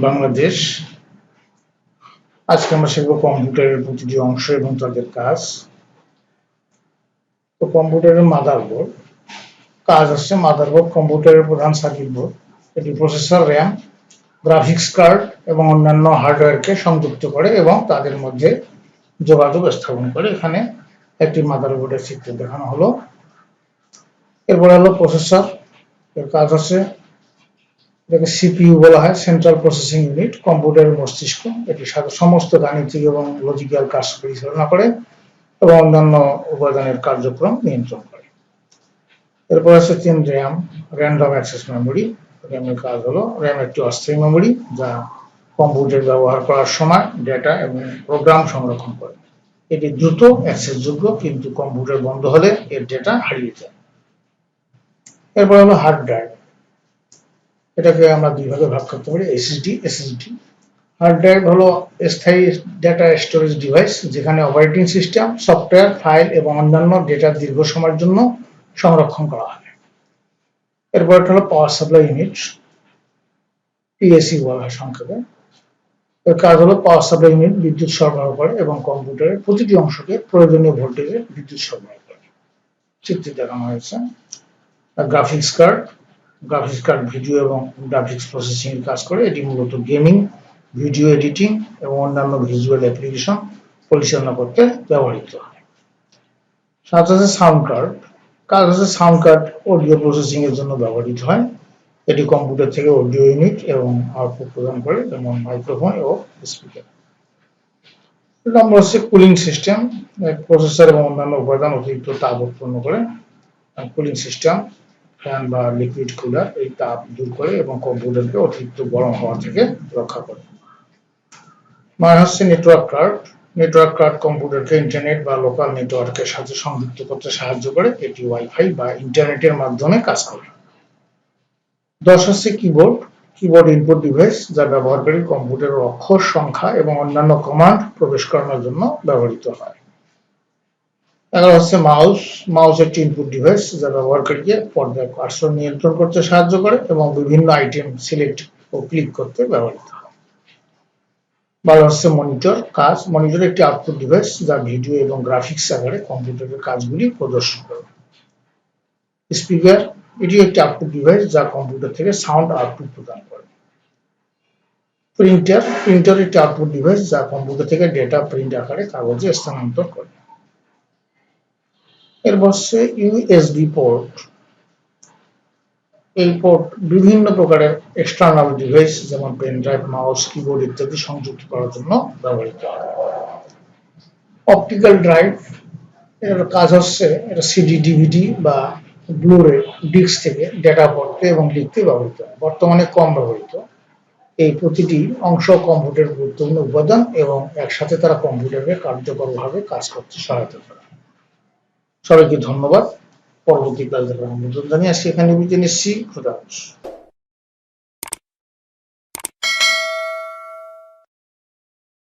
বাংলাদেশ। আজকে আমরা কম্পিউটারের প্রতিটি অংশ এবং তাদের কাজ। তো কম্পিউটারের কাজ মাদারবোর্ড, কম্পিউটারের প্রধান সার্কিট বোর্ড। এটি প্রসেসর, র্যাম, গ্রাফিক্স কার্ড এবং অন্যান্য হার্ডওয়্যারকে সংযুক্ত করে এবং তাদের মধ্যে যোগাযোগ স্থাপন করে। এখানে একটি মাদারবোর্ডের চিত্র দেখানো হলো। এরপরে হলো প্রসেসর এর কাজ হচ্ছে এটাকে সিপিইউ বলা হয় সেন্ট্রাল প্রসেসিং ইউনিট কম্পিউটারের মস্তিষ্ক, এটি সমস্ত গাণিতিক এবং লজিক্যাল কাজ পরিচালনা করে এবং অন্যান্য উপাদানের কার্যক্রম নিয়ন্ত্রণ করে। এরপর আছে তিন র্যাম র্যান্ডম অ্যাক্সেস মেমোরি র্যামের কাজ হলো র্যাম একটি অস্থায়ী মেমোরি যা কম্পিউটার ব্যবহার করার সময় ডেটা এবং প্রোগ্রাম সংরক্ষণ করে। এটি দ্রুত অ্যাক্সেসযোগ্য কিন্তু কম্পিউটার বন্ধ হলে এর ডেটা হারিয়ে যায়। এরপর হলো হার্ড ড্রাইভ এটাকে আমরা দুই ভাগে ভাগ করতে পারি এসএসডি এসএসডি হার্ড ড্রাইভ হলো স্থায়ী ডেটা স্টোরেজ ডিভাইস যেখানে অপারেটিং সিস্টেম সফটওয়্যার ফাইল এবং অন্যান্য ডেটা দীর্ঘ সময়ের জন্য সংরক্ষণ করা হয়। এরপর হলো পাওয়ার সাপ্লাই ইউনিট পিএসি বলা হয় সংক্ষেপে। এর কাজ হলো পাওয়ার সাপ্লাই ইউনিট বিদ্যুৎ সরবরাহ করে এবং কম্পিউটারের প্রতিটি অংশকে প্রয়োজনীয় ভোল্টেজে বিদ্যুৎ সরবরাহ করে। চিত্রে দেখানো হয়েছে। Graphics card graphics card video এবং গ্রাফিক্স প্রসেসিং এর কাজ করে। এটি মূলত গেমিং ভিডিও এডিটিং এবং অন্যান্য ভিজুয়াল অ্যাপ্লিকেশন পরিচালনা করতে ব্যবহৃত হয়। সাথে সাথে সাউন্ড কার্ড কাজ হচ্ছে সাউন্ড কার্ড অডিও প্রসেসিং এর জন্য ব্যবহৃত হয়। এটি কম্পিউটার থেকে অডিও ইউনিট এবং আউটপুট প্রদান করে, যেমন মাইক্রোফোন ও স্পিকার নম্বর হচ্ছে কুলিং সিস্টেম প্রসেসর এবং অন্যান্য উপাদান অতিরিক্ত তাপ উৎপন্ন করে কুলিং সিস্টেম ফ্যান বা লিকুইড কুলার এই তাপ দূর করে এবং কম্পিউটারকে অতিরিক্ত গরম হওয়া থেকে রক্ষা করে। নয় হচ্ছে নেটওয়ার্ক কার্ড নেটওয়ার্ক কার্ড কম্পিউটারকে ইন্টারনেট বা লোকাল নেটওয়ার্কের সাথে সংযুক্ত করতে সাহায্য করে। এটি ওয়াইফাই বা ইন্টারনেটের মাধ্যমে কাজ করে। দশ হচ্ছে কিবোর্ড কিবোর্ড ইনপুট ডিভাইস যা ব্যবহারকারী কম্পিউটারের অক্ষর, সংখ্যা এবং অন্যান্য কমান্ড প্রবেশ করানোর জন্য ব্যবহৃত হয়। এগারো হচ্ছে মাউস মাউস একটি ইনপুট ডিভাইস যা ব্যবহারকারীকে পর্দায় কার্সর নিয়ন্ত্রণ করতে সাহায্য করে এবং বিভিন্ন আইটেম সিলেক্ট ও ক্লিক করতে ব্যবহৃত হয়। বারো হচ্ছে মনিটর কাজ মনিটর একটি আউটপুট ডিভাইস যা ভিডিও এবং গ্রাফিক্স আকারে কম্পিউটারের কাজগুলি প্রদর্শন করে। স্পিকার এটি একটি আউটপুট ডিভাইস যা কম্পিউটার থেকে সাউন্ড আউটপুট প্রদান করে। প্রিন্টার প্রিন্টার একটি আউটপুট ডিভাইস যা কম্পিউটার থেকে ডেটা প্রিন্ট আকারে কাগজে স্থানান্তর করে। এরপর হচ্ছে ইউএসবি পোর্ট এই পোর্ট বিভিন্ন প্রকারের এক্সটার্নাল ডিভাইস যেমন পেন ড্রাইভ মাউস কিবোর্ড ইত্যাদি সংযুক্ত করার জন্য ব্যবহৃত হয়। অপটিক্যাল ড্রাইভ এর কাজ হচ্ছে এটা সিডি ডিভিডি বা ব্লুরে ডিস্ক থেকে ডেটা পড়তে এবং লিখতে ব্যবহৃত হয়। বর্তমানে কম ব্যবহৃত। এই প্রতিটি অংশ কম্পিউটারের গুরুত্বপূর্ণ উপাদান এবং একসাথে তারা কম্পিউটারকে কার্যকরভাবে কাজ করতে সহায়তা করে। সবাইকে ধন্যবাদ পরবর্তী ক্লাস দেখার আমন্ত্রণ জানিয়ে আজকে এখানে বিদায় নিচ্ছি খুদা।